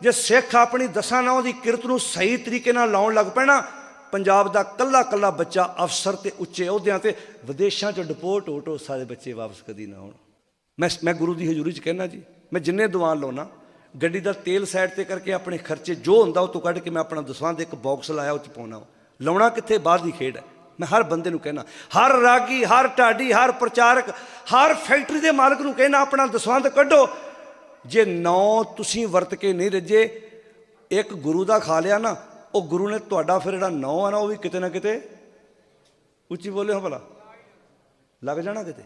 ਜੇ ਸਿੱਖ ਆਪਣੀ ਦਸਾਂ ਨੌ ਦੀ ਕਿਰਤ ਨੂੰ ਸਹੀ ਤਰੀਕੇ ਨਾਲ ਲਾਉਣ ਲੱਗ ਪੈਣਾ, ਪੰਜਾਬ ਦਾ ਕੱਲਾ ਕੱਲਾ ਬੱਚਾ ਅਫਸਰ ਤੇ ਉੱਚੇ ਅਹੁਦਿਆਂ ਤੇ ਵਿਦੇਸ਼ਾਂ 'ਚ ਡਿਪੋਰਟ ਹੋ ਟੋ ਸਾਰੇ ਬੱਚੇ ਵਾਪਸ ਕਦੀ ਨਾ ਆਉਣ। ਮੈਂ ਮੈਂ ਗੁਰੂ ਦੀ ਹਜ਼ੂਰੀ 'ਚ ਕਹਿਣਾ ਜੀ, ਮੈਂ ਜਿੰਨੇ ਦੀਵਾਨ ਲਾਉਣਾ, ਗੱਡੀ ਦਾ ਤੇਲ ਸਾਈਡ ਤੇ ਕਰਕੇ ਆਪਣੇ ਖਰਚੇ ਜੋ ਹੁੰਦਾ ਉਹ ਤੋਂ ਕੱਢ ਕੇ ਮੈਂ ਆਪਣਾ ਦਸਵੰਧ ਇੱਕ ਬਾਕਸ ਲਾਇਆ, ਉਹ 'ਚ ਪਾਉਣਾ। ਲਾਉਣਾ ਕਿੱਥੇ? ਬਾਹਰ ਦੀ ਖੇਡ ਹੈ। ਮੈਂ ਹਰ ਬੰਦੇ ਨੂੰ ਕਹਿਣਾ ਹਰ ਰਾਗੀ, ਹਰ ਢਾਡੀ, ਹਰ ਪ੍ਰਚਾਰਕ, ਹਰ ਫੈਕਟਰੀ ਦੇ ਮਾਲਕ ਨੂੰ ਕਹਿਣਾ, ਆਪਣਾ ਦਸਵੰਧ ਕੱਢੋ। ਜੇ ਨੌ ਤੁਸੀਂ ਵਰਤ ਕੇ ਨਹੀਂ ਰੱਜੇ, ਇੱਕ ਗੁਰੂ ਦਾ ਖਾ ਲਿਆ ਨਾ, ਉਹ ਗੁਰੂ ਨੇ ਤੁਹਾਡਾ ਫਿਰ ਜਿਹੜਾ ਨੌ ਆ ਨਾ, ਉਹ ਵੀ ਕਿਤੇ ਨਾ ਕਿਤੇ ਉੱਚੀ ਬੋਲੇ ਹੋ ਭਲਾ। ਲੱਗ ਜਾਣਾ ਕਿਤੇ?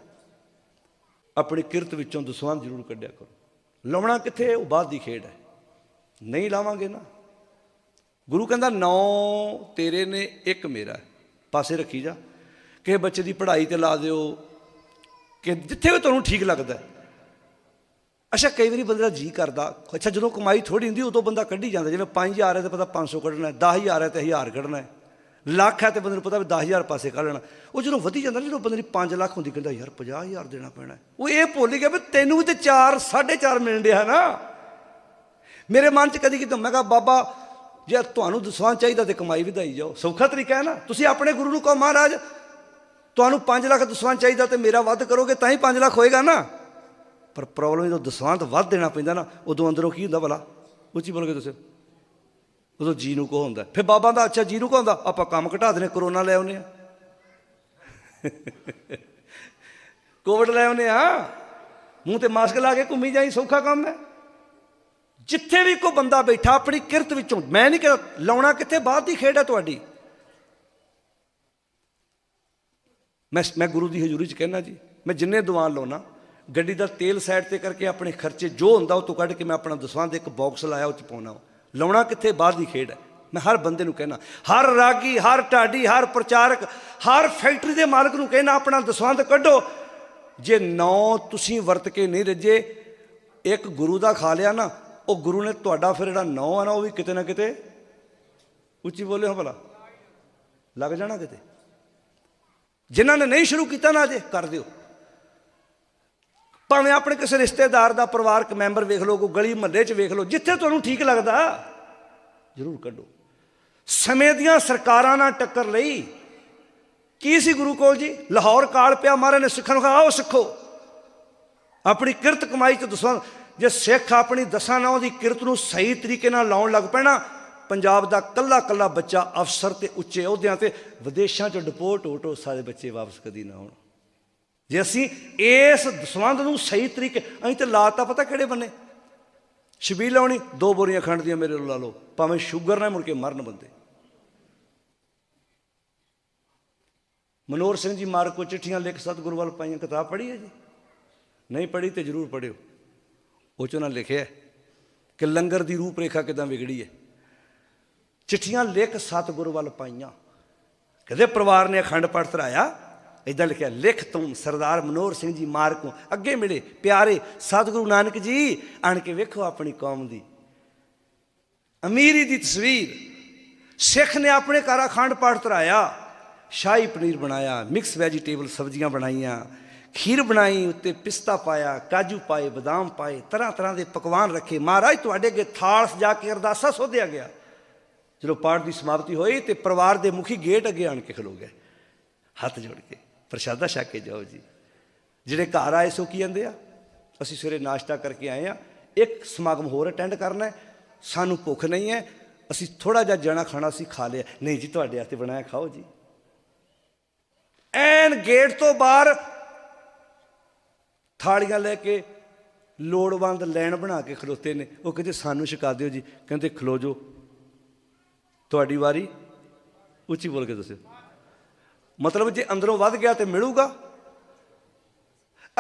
ਆਪਣੀ ਕਿਰਤ ਵਿੱਚੋਂ ਦਸਵੰਧ ਜ਼ਰੂਰ ਕੱਢਿਆ ਕਰੋ। ਲਾਉਣਾ ਕਿੱਥੇ? ਉਹ ਬਾਅਦ ਦੀ ਖੇਡ ਹੈ। ਨਹੀਂ ਲਾਵਾਂਗੇ ਨਾ। ਗੁਰੂ ਕਹਿੰਦਾ, ਨੌ ਤੇਰੇ ਨੇ ਇੱਕ ਮੇਰਾ। ਪਾਸੇ ਰੱਖੀ ਜਾ। ਕਿਸੇ ਬੱਚੇ ਦੀ ਪੜ੍ਹਾਈ ਤੇ ਲਾ ਦਿਓ। ਕਿ ਜਿੱਥੇ ਵੀ ਤੁਹਾਨੂੰ ਠੀਕ ਲੱਗਦਾ ਅੱਛਾ, ਕਈ ਵਾਰੀ ਬੰਦੇ ਦਾ ਜੀ ਕਰਦਾ। ਅੱਛਾ, ਜਦੋਂ ਕਮਾਈ ਥੋੜੀ ਹੁੰਦੀ, ਉਦੋਂ ਬੰਦਾ ਕੱਢੀ ਜਾਂਦਾ। ਜਿਵੇਂ 5000 ਹੈ ਤੇ ਪਤਾ 500 ਕੱਢਣਾ ਹੈ 10000 ਹੈ ਤੇ 1000 ਕੱਢਣਾ ਹੈ। ਲੱਖ ਹੈ ਤੇ ਬੰਦੇ ਨੂੰ ਪਤਾ ਵੀ 10000 ਪਾਸੇ ਕੱਢ ਲੈਣਾ। ਉਹ ਜਦੋਂ ਵਧੀ ਜਾਂਦਾ ਜਦੋਂ ਬੰਦੇ ਦੀ 5 ਲੱਖ ਹੁੰਦੀ, ਕਹਿੰਦਾ ਯਾਰ 50000 ਦੇਣਾ ਪੈਣਾ ਉਹ ਇਹ ਭੁੱਲ ਗਿਆ ਵੀ ਤੈਨੂੰ ਵੀ ਤੇ 4 4.5 ਮਿਲਣ ਡਿਆ ਨਾ। ਮੇਰੇ ਮਨ 'ਚ ਕਦੀ ਕਿਤੇ, ਮੈਂ ਕਿਹਾ, ਬਾਬਾ, ਜੇ ਤੁਹਾਨੂੰ ਦਸਵਾਂ ਚਾਹੀਦਾ ਤੇ ਕਮਾਈ ਵਧਾਈ ਜਾਓ। ਸੌਖਾ ਤਰੀਕਾ ਹੈ ਨਾ। ਤੁਸੀਂ ਆਪਣੇ ਗੁਰੂ ਨੂੰ ਕਹੋ, ਮਹਾਰਾਜ, ਤੁਹਾਨੂੰ 5 ਲੱਖ ਦਸਵਾਂ ਚਾਹੀਦਾ ਤੇ ਮੇਰਾ ਵੱਧ ਕਰੋਗੇ, ਤਾਂ ਹੀ 5 ਲੱਖ ਹੋਏਗਾ ਨਾ। ਪਰ ਪ੍ਰੋਬਲਮ ਜਦੋਂ ਦਸਵੰਧ ਵੱਧ ਦੇਣਾ ਪੈਂਦਾ ਨਾ, ਉਦੋਂ ਅੰਦਰੋਂ ਕੀ ਹੁੰਦਾ ਭਲਾ? ਉੱਚੀ ਬੋਲ ਕੇ ਦੱਸੋ ਉਦੋਂ ਜੀ ਨੂੰ ਕੋ ਹੁੰਦਾ। ਫਿਰ ਬਾਬਾ ਦਾ, ਅੱਛਾ ਜੀ ਨੂੰ ਕੋ ਹੁੰਦਾ? ਆਪਾਂ ਕੰਮ ਘਟਾ ਦਨੇ ਕਰੋਨਾ ਲੈ ਆਉਨੇ ਆ ਕੋਵਿਡ ਲੈ ਆਉਨੇ ਆ ਮੂੰਹ ਤੇ ਮਾਸਕ ਲਾ ਕੇ ਘੁੰਮੀ ਜਾਈ, ਸੌਖਾ ਕੰਮ ਹੈ। ਜਿੱਥੇ ਵੀ ਕੋਈ ਬੰਦਾ ਬੈਠਾ, ਆਪਣੀ ਕਿਰਤ ਵਿੱਚੋਂ, ਮੈਂ ਨਹੀਂ ਕਹਿੰਦਾ ਲਾਉਣਾ ਕਿੱਥੇ? ਬਾਅਦ ਦੀ ਖੇਡ ਹੈ ਤੁਹਾਡੀ। ਮੈਂ ਮੈਂ ਗੁਰੂ ਦੀ ਹਜ਼ੂਰੀ 'ਚ ਕਹਿਣਾ ਜੀ, ਮੈਂ ਜਿੰਨੇ ਦੀਵਾਨ ਲਾਉਣਾ ਗੱਡੀ ਦਾ ਤੇਲ ਸਾਈਡ ਤੇ ਕਰਕੇ ਆਪਣੇ ਖਰਚੇ ਜੋ ਹੁੰਦਾ ਉਹ ਤੋਂ ਕੱਢ ਕੇ ਮੈਂ ਆਪਣਾ ਦਸਵੰਧ ਇੱਕ ਬਾਕਸ ਲਾਇਆ, ਉਹ 'ਚ ਪਾਉਣਾ ਲਾਉਣਾ ਕਿੱਥੇ? ਬਾਹਰ ਦੀ ਖੇਡ ਹੈ। ਮੈਂ ਹਰ ਬੰਦੇ ਨੂੰ ਕਹਿਣਾ ਹਰ ਰਾਗੀ, ਹਰ ਢਾਡੀ, ਹਰ ਪ੍ਰਚਾਰਕ, ਹਰ ਫੈਕਟਰੀ ਦੇ ਮਾਲਕ ਨੂੰ ਕਹਿਣਾ ਆਪਣਾ ਦਸਵੰਧ ਕੱਢੋ। ਜੇ ਨੌ ਤੁਸੀਂ ਵਰਤ ਕੇ ਨਹੀਂ ਰੱਜੇ, ਇੱਕ ਗੁਰੂ ਦਾ ਖਾ ਲਿਆ ਨਾ, ਉਹ ਗੁਰੂ ਨੇ ਤੁਹਾਡਾ ਫਿਰ ਜਿਹੜਾ ਨੌ ਆ ਨਾ, ਉਹ ਵੀ ਕਿਤੇ ਨਾ ਕਿਤੇ ਉੱਚੀ ਬੋਲੇ ਹੋ ਭਲਾ। ਲੱਗ ਜਾਣਾ ਕਿਤੇ। ਜਿਨ੍ਹਾਂ ਨੇ ਨਹੀਂ ਸ਼ੁਰੂ ਕੀਤਾ ਨਾ ਅਜੇ, ਕਰ ਦਿਓ। ਭਾਵੇਂ ਆਪਣੇ ਕਿਸੇ ਰਿਸ਼ਤੇਦਾਰ ਦਾ ਪਰਿਵਾਰਕ ਮੈਂਬਰ ਵੇਖ ਲਓ, ਕੋਈ ਗਲੀ ਮਹੱਲੇ 'ਚ ਵੇਖ ਲਓ, ਜਿੱਥੇ ਤੁਹਾਨੂੰ ਠੀਕ ਲੱਗਦਾ, ਜ਼ਰੂਰ ਕੱਢੋ। ਸਮੇਂ ਦੀਆਂ ਸਰਕਾਰਾਂ ਨਾਲ ਟੱਕਰ ਲਈ, ਕੀ ਸੀ ਗੁਰੂ ਕੋਲ ਜੀ? ਲਾਹੌਰ ਕਾਲ ਪਿਆ, ਮਹਾਰਾਜ ਨੇ ਸਿੱਖਾਂ ਨੂੰ ਆਓ ਸਿੱਖੋ। ਆਪਣੀ ਕਿਰਤ ਕਮਾਈ ਚ ਦਸਵਾਂ ਜੇ ਸਿੱਖ ਆਪਣੀ ਦਸਾਂ ਨੌ ਦੀ ਕਿਰਤ ਨੂੰ ਸਹੀ ਤਰੀਕੇ ਨਾਲ ਲਾਉਣ ਲੱਗ ਪੈਣਾ, ਪੰਜਾਬ ਦਾ ਕੱਲਾ ਕੱਲਾ ਬੱਚਾ ਅਫਸਰ ਤੇ ਉੱਚੇ ਅਹੁਦਿਆਂ ਤੇ ਵਿਦੇਸ਼ਾਂ 'ਚ ਡਿਪੋਰਟ ਹੋ ਸਾਰੇ ਬੱਚੇ ਵਾਪਸ ਕਦੀ ਨਾ ਆਉਣ। ਜੇ ਅਸੀਂ ਇਸ ਸੰਬੰਧ ਨੂੰ ਸਹੀ ਤਰੀਕੇ, ਅਸੀਂ ਤੇ ਲਾਤਾ ਪਤਾ ਕਿਹੜੇ ਬੰਨੇ? ਛਬੀਲ ਲਾਉਣੀ, ਦੋ ਬੋਰੀਆਂ ਖੰਡ ਦੀਆਂ ਮੇਰੇ ਲਾ ਲਓ, ਭਾਵੇਂ ਸ਼ੂਗਰ ਨਾਲ ਮੁੜ ਕੇ ਮਰਨ ਬੰਦੇ। ਮਨੋਹਰ ਸਿੰਘ ਜੀ ਮਾਰ ਕੋ ਚਿੱਠੀਆਂ ਲਿਖ ਸਤਿਗੁਰੂ ਵੱਲ ਪਾਈਆਂ, ਕਿਤਾਬ ਪੜ੍ਹੀ ਹੈ ਜੀ? ਨਹੀਂ ਪੜ੍ਹੀ ਤੇ ਜ਼ਰੂਰ ਪੜ੍ਹਿਓ। ਉਹ 'ਚ ਉਹਨਾਂ ਲਿਖਿਆ ਕਿ ਲੰਗਰ ਦੀ ਰੂਪ ਰੇਖਾ ਕਿਦਾਂ ਵਿਗੜੀ ਹੈ? ਚਿੱਠੀਆਂ ਲਿਖ ਸਤਿਗੁਰੂ ਵੱਲ ਪਾਈਆਂ। ਕਦੇ ਪਰਿਵਾਰ ਨੇ ਅਖੰਡ ਪਾਠ ਧਰਾਇਆ ਇਦਾਂ ਲਿਖਿਆ ਲਿਖ ਤੂੰ ਸਰਦਾਰ ਮਨੋਹਰ ਸਿੰਘ ਜੀ ਮਾਰਕੋ। ਅੱਗੇ ਮਿਲੇ, ਪਿਆਰੇ ਸਤਿਗੁਰੂ ਨਾਨਕ ਜੀ, ਆਣ ਕੇ ਵੇਖੋ ਆਪਣੀ ਕੌਮ ਦੀ। ਅਮੀਰੀ ਦੀ ਤਸਵੀਰ। ਸਿੱਖ ਨੇ ਆਪਣੇ ਘਰ ਅਖੰਡ ਪਾਠ ਧਰਾਇਆ। ਸ਼ਾਹੀ ਪਨੀਰ ਬਣਾਇਆ, ਮਿਕਸ ਵੈਜੀਟੇਬਲ ਸਬਜ਼ੀਆਂ ਬਣਾਈਆਂ, ਖੀਰ ਬਣਾਈ, ਉੱਤੇ ਪਿਸਤਾ ਪਾਇਆ, ਕਾਜੂ ਪਾਏ, ਬਦਾਮ ਪਾਏ, ਤਰ੍ਹਾਂ ਤਰ੍ਹਾਂ ਦੇ ਪਕਵਾਨ ਰੱਖੇ। ਮਹਾਰਾਜ, ਤੁਹਾਡੇ ਅੱਗੇ ਥਾਲ ਸਜਾ ਕੇ ਅਰਦਾਸਾ ਸੋਧਿਆ ਗਿਆ। ਜਦੋਂ ਪਾਠ ਦੀ ਸਮਾਪਤੀ ਹੋਈ ਤੇ ਪਰਿਵਾਰ ਦੇ ਮੁਖੀ ਗੇਟ ਅੱਗੇ ਆਣ ਕੇ ਖਲੋ ਗਏ। ਹੱਥ ਜੋੜ ਕੇ। ਪ੍ਰਸ਼ਾਦਾ ਛਕ ਕੇ ਜਾਓ ਜੀ। ਜਿਹੜੇ ਘਰ ਆਏ ਸੋ ਕੀ ਕਹਿੰਦੇ ਆ, ਅਸੀਂ ਸਵੇਰੇ ਨਾਸ਼ਤਾ ਕਰਕੇ ਆਏ ਆ, ਇੱਕ ਸਮਾਗਮ ਹੋਰ ਅਟੈਂਡ ਕਰਨਾ ਹੈ, ਸਾਨੂੰ ਭੁੱਖ ਨਹੀਂ ਹੈ, ਅਸੀਂ ਥੋੜਾ ਜਿਹਾ ਜਣਾ ਖਾਣਾ ਸੀ ਖਾ ਲਿਆ। ਨਹੀਂ ਜੀ, ਤੁਹਾਡੇ ਵਾਸਤੇ ਬਣਾਇਆ, ਖਾਓ ਜੀ। ਐਨ ਗੇਟ ਤੋਂ ਬਾਹਰ ਥਾਲੀਆਂ ਲੈ ਕੇ ਲੋੜਵੰਦ ਲੈਣ ਬਣਾ ਕੇ ਖਲੋਤੇ ਨੇ। ਉਹ ਕਹਿੰਦੇ, ਸਾਨੂੰ ਛਕਾ ਦਿਓ ਜੀ। ਕਹਿੰਦੇ, ਖਲੋ ਜੋ ਤੁਹਾਡੀ ਵਾਰੀ। ਉੱਚੀ ਬੋਲ ਕੇ ਦੱਸਿਓ। ਮਤਲਬ ਜੇ ਅੰਦਰੋਂ ਵੱਧ ਗਿਆ ਤੇ ਮਿਲੂਗਾ।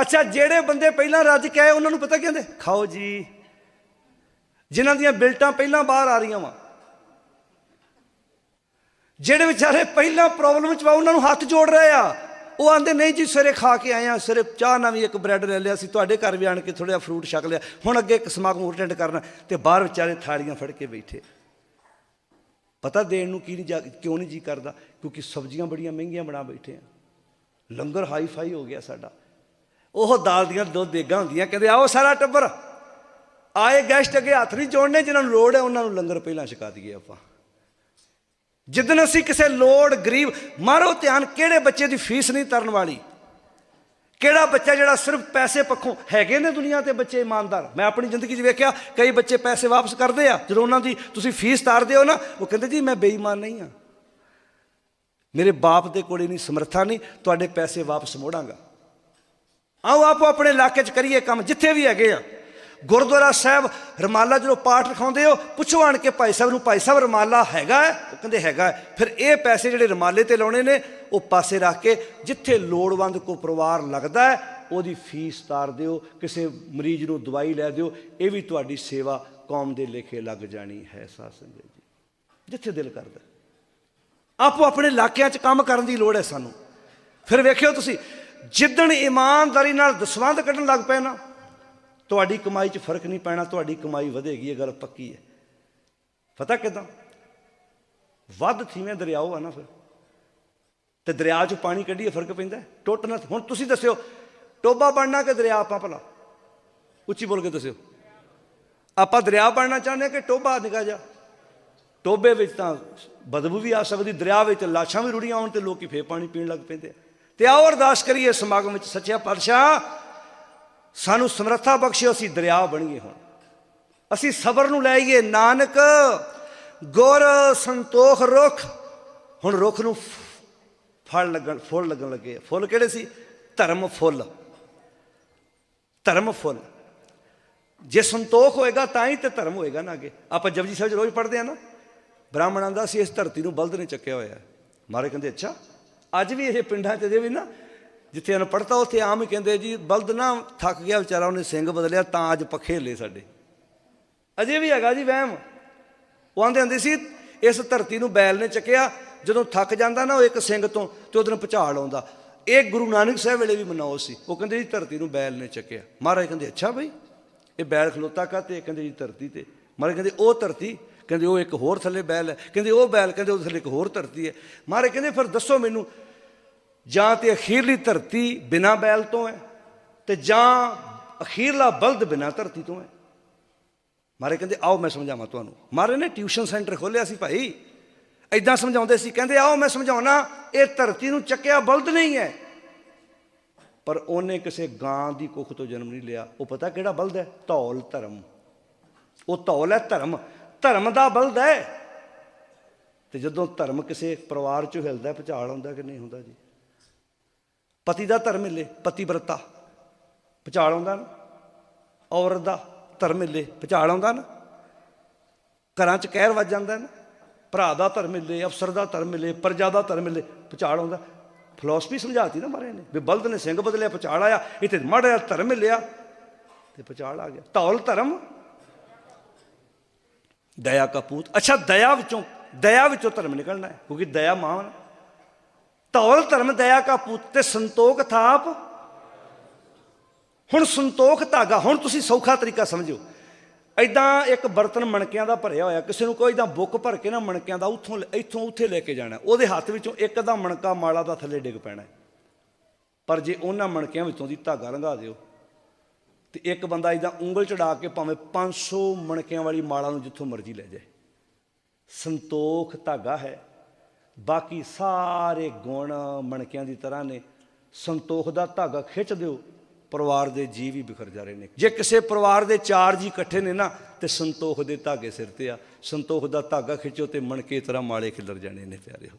ਅੱਛਾ, ਜਿਹੜੇ ਬੰਦੇ ਪਹਿਲਾਂ ਰੱਜ ਕੇ ਆਏ, ਉਹਨਾਂ ਨੂੰ ਪਤਾ ਕੀ ਕਹਿੰਦੇ? ਖਾਓ ਜੀ। ਜਿਨ੍ਹਾਂ ਦੀਆਂ ਬਿਲਟਾਂ ਪਹਿਲਾਂ ਬਾਹਰ ਆ ਰਹੀਆਂ ਵਾ। ਜਿਹੜੇ ਵਿਚਾਰੇ ਪਹਿਲਾਂ ਪ੍ਰੋਬਲਮ ਚ ਵਾ, ਉਹਨਾਂ ਨੂੰ ਹੱਥ ਜੋੜ ਰਹੇ ਆ। ਉਹ ਆਂਦੇ, ਨਹੀਂ ਜੀ, ਸਵੇਰੇ ਖਾ ਕੇ ਆਏ ਆ। ਸਵੇਰੇ ਚਾਹ ਨਾਲ ਵੀ ਇੱਕ ਬ੍ਰੈਡ ਲੈ ਲਿਆ ਸੀ। ਤੁਹਾਡੇ ਘਰ ਵੀ ਆਣ ਕੇ ਥੋੜਾ ਜਿਹਾ ਫਰੂਟ ਛਕ ਲਿਆ। ਹੁਣ ਅੱਗੇ ਇੱਕ ਸਮਾਗਮ ਅਟੈਂਡ ਕਰਨਾ ਤੇ ਬਾਹਰ ਵਿਚਾਰੇ ਥਾਲੀਆਂ ਫੜ ਕੇ ਬੈਠੇ। ਪਤਾ ਦੇਣ ਨੂੰ ਕੀ ਨਹੀਂ ਜਾ ਕਿਉਂ ਨਹੀਂ ਜੀ ਕਰਦਾ? ਕਿਉਂਕਿ ਸਬਜ਼ੀਆਂ ਬੜੀਆਂ ਮਹਿੰਗੀਆਂ ਬਣਾ ਬੈਠੇ ਆ। ਲੰਗਰ ਹਾਈ ਫਾਈ ਹੋ ਗਿਆ ਸਾਡਾ। ਉਹ ਦਾਲ ਦੀਆਂ ਦੋ ਦੇਗਾ ਹੁੰਦੀਆਂ, ਕਹਿੰਦੇ ਆਓ ਸਾਰਾ ਟੱਬਰ। ਆਏ ਗੈਸਟ ਅੱਗੇ ਹੱਥ ਨਹੀਂ ਜੋੜਨੇ, ਜਿਨ੍ਹਾਂ ਨੂੰ ਲੋੜ ਹੈ, ਉਹਨਾਂ ਨੂੰ ਲੰਗਰ ਪਹਿਲਾਂ ਛਕਾ ਦਈਏ ਆਪਾਂ। ਜਿੱਦਨ ਅਸੀਂ ਕਿਸੇ ਲੋੜ, ਗਰੀਬ, ਮਾਰੋ ਧਿਆਨ, ਕਿਹੜੇ ਬੱਚੇ ਦੀ ਫੀਸ ਨਹੀਂ ਤਰਨ ਵਾਲੀ? ਕਿਹੜਾ ਬੱਚਾ ਜਿਹੜਾ ਸਿਰਫ ਪੈਸੇ ਪੱਖੋਂ ਹੈਗੇ ਨੇ ਦੁਨੀਆ ਤੇ ਬੱਚੇ ਇਮਾਨਦਾਰ? ਮੈਂ ਆਪਣੀ ਜ਼ਿੰਦਗੀ 'ਚ ਵੇਖਿਆ, ਕਈ ਬੱਚੇ ਪੈਸੇ ਵਾਪਸ ਕਰਦੇ ਆ। ਜਦੋਂ ਉਹਨਾਂ ਦੀ ਤੁਸੀਂ ਫੀਸ ਤਾਰਦੇ ਹੋ ਨਾ, ਉਹ ਕਹਿੰਦੇ, ਜੀ, ਮੈਂ ਬੇਈਮਾਨ ਨਹੀਂ ਆ ਮੇਰੇ ਬਾਪ ਦੇ ਕੋਲੇ ਨਹੀਂ ਸਮਰੱਥਾ ਨਹੀਂ, ਤੁਹਾਡੇ ਪੈਸੇ ਵਾਪਸ ਮੋੜਾਂਗਾ। ਆਓ, ਆਪੋ ਆਪਣੇ ਇਲਾਕੇ 'ਚ ਕਰੀਏ ਕੰਮ, ਜਿੱਥੇ ਵੀ ਹੈਗੇ ਆ। ਗੁਰਦੁਆਰਾ ਸਾਹਿਬ ਰਮਾਲਾ ਜਦੋਂ ਪਾਠ ਰਖਾਉਂਦੇ ਹੋ, ਪੁੱਛੋ ਆਣ ਕੇ ਭਾਈ ਸਾਹਿਬ ਨੂੰ, ਭਾਈ ਸਾਹਿਬ, ਰਮਾਲਾ ਹੈਗਾ ਹੈ? ਉਹ ਕਹਿੰਦੇ, ਹੈਗਾ ਫਿਰ ਇਹ ਪੈਸੇ ਜਿਹੜੇ ਰਮਾਲੇ ਤੇ ਲਾਉਣੇ ਨੇ, ਉਹ ਪਾਸੇ ਰੱਖ ਕੇ ਜਿੱਥੇ ਲੋੜਵੰਦ ਕੋ ਪਰਿਵਾਰ ਲੱਗਦਾ ਹੈ, ਉਹਦੀ ਫੀਸ ਤਾਰ ਦਿਓ, ਕਿਸੇ ਮਰੀਜ਼ ਨੂੰ ਦਵਾਈ ਲੈ ਦਿਓ, ਇਹ ਵੀ ਤੁਹਾਡੀ ਸੇਵਾ ਕੌਮ ਦੇ ਲੇਖੇ ਲੱਗ ਜਾਣੀ ਹੈ, ਸਾਧ ਸੰਗਤ ਜੀ। ਜਿੱਥੇ ਦਿਲ ਕਰਦਾ। ਆਪੋ ਆਪਣੇ ਇਲਾਕਿਆਂ 'ਚ ਕੰਮ ਕਰਨ ਦੀ ਲੋੜ ਹੈ ਸਾਨੂੰ। ਫਿਰ ਵੇਖਿਓ ਤੁਸੀਂ, ਜਿੱਦਣ ਇਮਾਨਦਾਰੀ ਨਾਲ ਦਸਵੰਧ ਕੱਢਣ ਲੱਗ ਪਏ ਨਾ ਤੁਹਾਡੀ ਕਮਾਈ 'ਚ ਫ਼ਰਕ ਨਹੀਂ ਪੈਣਾ, ਤੁਹਾਡੀ ਕਮਾਈ ਵਧੇਗੀ, ਇਹ ਗੱਲ ਪੱਕੀ ਹੈ। ਪਤਾ ਕਿਦਾਂ? ਵੱਧ ਥੀਵੇਂ ਦਰਿਆਓ ਆ ਨਾ ਫਿਰ। ਤੇ ਦਰਿਆ 'ਚ ਪਾਣੀ ਕੱਢੀਏ, ਫ਼ਰਕ ਪੈਂਦਾ ਟੁੱਟਣਾ ਹੁਣ ਤੁਸੀਂ ਦੱਸਿਓ ਟੋਬਾ ਬਣਨਾ ਕਿ ਦਰਿਆ ਆਪਾਂ ਭਲਾ? ਉੱਚੀ ਬੋਲ ਕੇ ਦੱਸਿਓ। ਆਪਾਂ ਦਰਿਆ ਬਣਨਾ ਚਾਹੁੰਦੇ ਹਾਂ ਕਿ ਟੋਬਾ ਨਿਕਾ ਜਾ? ਟੋਬੇ ਵਿੱਚ ਤਾਂ ਬਦਬੂ ਵੀ ਆ ਸਕਦੀ, ਦਰਿਆ ਵਿੱਚ ਲਾਸ਼ਾਂ ਵੀ ਰੁੜੀਆਂ ਆਉਣ ਤੇ ਲੋਕੀ ਫੇਰ ਪਾਣੀ ਪੀਣ ਲੱਗ ਪੈਂਦੇ ਆ। ਤੇ ਆਓ ਅਰਦਾਸ ਕਰੀਏ, ਸਮਾਗਮ ਵਿੱਚ ਸੱਚਿਆ ਪਾਤਸ਼ਾਹ ਸਾਨੂੰ ਸਮਰੱਥਾ ਬਖਸ਼ਿਓ ਅਸੀਂ ਦਰਿਆ ਬਣੀਏ ਹੁਣ। ਅਸੀਂ ਸਬਰ ਨੂੰ ਲੈ ਆਈਏ, ਨਾਨਕ, ਗੁਰ, ਸੰਤੋਖ, ਰੁਖ। ਹੁਣ ਰੁੱਖ ਨੂੰ ਫਲ ਲੱਗਣ, ਫੁੱਲ ਲੱਗਣ ਲੱਗੇ ਫੁੱਲ ਕਿਹੜੇ ਸੀ? ਧਰਮ ਫੁੱਲ। ਧਰਮ ਫੁੱਲ। ਜੇ ਸੰਤੋਖ ਹੋਏਗਾ ਤਾਂ ਹੀ ਤੇ ਧਰਮ ਹੋਏਗਾ ਨਾ ਅੱਗੇ। ਆਪਾਂ ਜਪਜੀ ਸਾਹਿਬ ਰੋਜ਼ ਪੜ੍ਹਦੇ ਆ ਨਾ। ਬ੍ਰਾਹਮਣਾਂ ਦਾ ਸੀ ਇਸ ਧਰਤੀ ਨੂੰ ਬਲਦ ਨੇ ਚੱਕਿਆ ਹੋਇਆ। ਹੈ। ਮਾਰੇ ਕਹਿੰਦੇ, ਅੱਛਾ, ਅੱਜ ਵੀ ਇਹ ਪਿੰਡਾਂ 'ਚ ਜੇ ਵੀ ਨਾ ਜਿੱਥੇ ਅਨਪੜ੍ਹਤਾ ਉੱਥੇ ਆਮ ਹੀ ਕਹਿੰਦੇ ਜੀ, ਬਲਦ ਨਾ ਥੱਕ ਗਿਆ, ਵਿਚਾਰਾ ਉਹਨੇ ਸਿੰਘ ਬਦਲਿਆ, ਤਾਂ ਅੱਜ ਪੱਖੇ ਲੇ ਸਾਡੇ। ਅਜੇ ਵੀ ਹੈਗਾ ਜੀ ਵਹਿਮ। ਉਹ ਆਂਦੇ ਹੁੰਦੇ ਸੀ, ਇਸ ਧਰਤੀ ਨੂੰ ਬੈਲ ਨੇ ਚੱਕਿਆ, ਜਦੋਂ ਥੱਕ ਜਾਂਦਾ ਨਾ, ਉਹ ਇੱਕ ਸਿੰਘ ਤੋਂ ਤੇ ਉਹਦੇ ਨੂੰ ਭੁਚਾਲ ਆਉਂਦਾ। ਇਹ ਗੁਰੂ ਨਾਨਕ ਸਾਹਿਬ ਵੇਲੇ ਵੀ ਮਨਾਓ ਸੀ। ਉਹ ਕਹਿੰਦੇ ਜੀ, ਧਰਤੀ ਨੂੰ ਬੈਲ ਨੇ ਚੱਕਿਆ। ਮਹਾਰਾਜ ਕਹਿੰਦੇ, ਅੱਛਾ ਬਈ, ਇਹ ਬੈਲ ਖਲੋਤਾ ਕਾਤੇ ਕਹਿੰਦੇ ਜੀ, ਧਰਤੀ ਤੇ। ਮਹਾਰਾਜ ਕਹਿੰਦੇ, ਉਹ ਧਰਤੀ? ਕਹਿੰਦੇ, ਉਹ ਇੱਕ ਹੋਰ ਥੱਲੇ ਬੈਲ ਹੈ। ਕਹਿੰਦੇ, ਉਹ ਬੈਲ, ਕਹਿੰਦੇ, ਉਹਦੇ ਥੱਲੇ ਇੱਕ ਹੋਰ ਧਰਤੀ ਹੈ। ਮਹਾਰਾਜ ਕਹਿੰਦੇ, ਫਿਰ ਦੱਸੋ ਮੈਨੂੰ ਜਾਂ ਤੇ ਅਖੀਰਲੀ ਧਰਤੀ ਬਿਨਾ ਬੈਲ ਤੋਂ ਹੈ, ਤੇ ਜਾਂ ਅਖੀਰਲਾ ਬਲਦ ਬਿਨਾ ਧਰਤੀ ਤੋਂ ਹੈ। ਮਾਰੇ ਕਹਿੰਦੇ, ਆਓ ਮੈਂ ਸਮਝਾਵਾਂ ਤੁਹਾਨੂੰ। ਮਾਰੇ ਨੇ ਟਿਊਸ਼ਨ ਸੈਂਟਰ ਖੋਲਿਆ ਸੀ ਭਾਈ। ਐਦਾਂ ਸਮਝਾਉਂਦੇ ਸੀ, ਕਹਿੰਦੇ, ਆਓ ਮੈਂ ਸਮਝਾਉਣਾ, ਇਹ ਧਰਤੀ ਨੂੰ ਚੱਕਿਆ ਬਲਦ ਨਹੀਂ ਹੈ। ਪਰ ਉਹਨੇ ਕਿਸੇ ਗਾਂ ਦੀ ਕੁੱਖ ਤੋਂ ਜਨਮ ਨਹੀਂ ਲਿਆ। ਉਹ ਪਤਾ ਕਿਹੜਾ ਬਲਦ ਹੈ? ਧੌਲ ਧਰਮ। ਉਹ ਧੌਲ ਹੈ ਧਰਮ। ਧਰਮ ਦਾ ਬਲਦ ਹੈ। ਤੇ ਜਦੋਂ ਧਰਮ ਕਿਸੇ ਪਰਿਵਾਰ ਚੋਂ ਹਿਲਦਾ, ਭੁਚਾਲ ਹੁੰਦਾ ਕਿ ਨਹੀਂ ਹੁੰਦਾ ਜੀ? ਪਤੀ ਦਾ ਧਰਮ ਮਿਲੇ, ਪਤੀ ਵਰਤਾ। ਭੁਚਾਲ ਆਉਂਦਾ ਨਾ। ਔਰਤ ਦਾ ਧਰਮ ਮਿਲੇ ਭੁਚਾਲ ਆਉਂਦਾ ਨਾ। ਘਰਾਂ 'ਚ ਕਹਿਰ ਵੱਜ ਜਾਂਦਾ ਨਾ। ਭਰਾ ਦਾ ਧਰਮ ਮਿਲੇ, ਅਫਸਰ ਦਾ ਧਰਮ ਮਿਲੇ, ਪ੍ਰਜਾ ਦਾ ਧਰਮ ਮਿਲੇ ਭੁਚਾਲ ਆਉਂਦਾ। ਫਿਲਾਸਫੀ ਸਮਝਾਤੀ ਨਾ ਮਾਰੇ ਨੇ, ਵੀ ਬਲਦ ਨੇ ਸਿੰਘ ਬਦਲਿਆ ਭੁਚਾਲ ਆਇਆ। ਇੱਥੇ ਮਾੜਾ ਜਿਹਾ ਧਰਮ ਮਿਲਿਆ ਤੇ ਭੁਚਾਲ ਆ ਗਿਆ। ਧੌਲ ਧਰਮ, ਦਇਆ ਕਪੂਤ ਅੱਛਾ, ਦਇਆ ਵਿੱਚੋਂ ਦਇਆ ਵਿੱਚੋਂ ਧਰਮ ਨਿਕਲਣਾ ਹੈ, ਕਿਉਂਕਿ ਦਇਆ ਮਾਂ ਧੌਲ ਧਰਮ ਦਇਆ ਕਾ ਪੁੱਤ ਤੇ ਸੰਤੋਖ ਥਾਪ। ਹੁਣ ਸੰਤੋਖ ਧਾਗਾ, ਹੁਣ ਤੁਸੀਂ ਸੌਖਾ ਤਰੀਕਾ ਸਮਝੋ। ਐਦਾਂ ਇੱਕ ਬਰਤਨ ਮਣਕਿਆਂ ਦਾ ਭਰਿਆ ਹੋਇਆ, ਕਿਸੇ ਨੂੰ ਕੋਈ ਇਦਾਂ ਬੁੱਕ ਭਰ ਕੇ ਨਾ ਮਣਕਿਆਂ ਦਾ ਉੱਥੋਂ ਇੱਥੋਂ ਉੱਥੇ ਲੈ ਕੇ ਜਾਣਾ। ਉਹਦੇ ਹੱਥ ਵਿੱਚੋਂ ਇੱਕ ਦਾ ਮਣਕਾ ਮਾਲਾ ਦਾ ਥੱਲੇ ਡਿੱਗ ਪੈਣਾ। ਪਰ ਜੇ ਉਹਨਾਂ ਮਣਕਿਆਂ ਵਿੱਚੋਂ ਦੀ ਧਾਗਾ ਲੰਘਾ ਦਿਓ, ਤੇ ਇੱਕ ਬੰਦਾ ਇਦਾਂ ਉਂਗਲ ਚੜਾ ਕੇ ਭਾਵੇਂ 500 ਮਣਕਿਆਂ ਵਾਲੀ ਮਾਲਾ ਨੂੰ ਜਿੱਥੋਂ ਮਰਜ਼ੀ ਲੈ ਜਾਏ। ਸੰਤੋਖ ਧਾਗਾ ਹੈ। ਬਾਕੀ ਸਾਰੇ ਗੁਣ ਮਣਕਿਆਂ ਦੀ ਤਰ੍ਹਾਂ ਨੇ। ਸੰਤੋਖ ਦਾ ਧਾਗਾ ਖਿੱਚ ਦਿਓ, ਪਰਿਵਾਰ ਦੇ ਜੀ ਵੀ ਬਿਖਰ ਜਾ ਰਹੇ ਨੇ। ਜੇ ਕਿਸੇ ਪਰਿਵਾਰ ਦੇ ਚਾਰ ਜੀ ਇਕੱਠੇ ਨੇ ਨਾ, ਤੇ ਸੰਤੋਖ ਦੇ ਧਾਗੇ ਸਿਰ ਤੇ ਆ। ਸੰਤੋਖ ਦਾ ਧਾਗਾ ਖਿੱਚੋ ਤੇ ਮਣਕੇ ਤਰ੍ਹਾਂ ਮਾਲੇ ਖਿਲਰ ਜਾਣੇ ਨੇ ਪਿਆਰਿਓ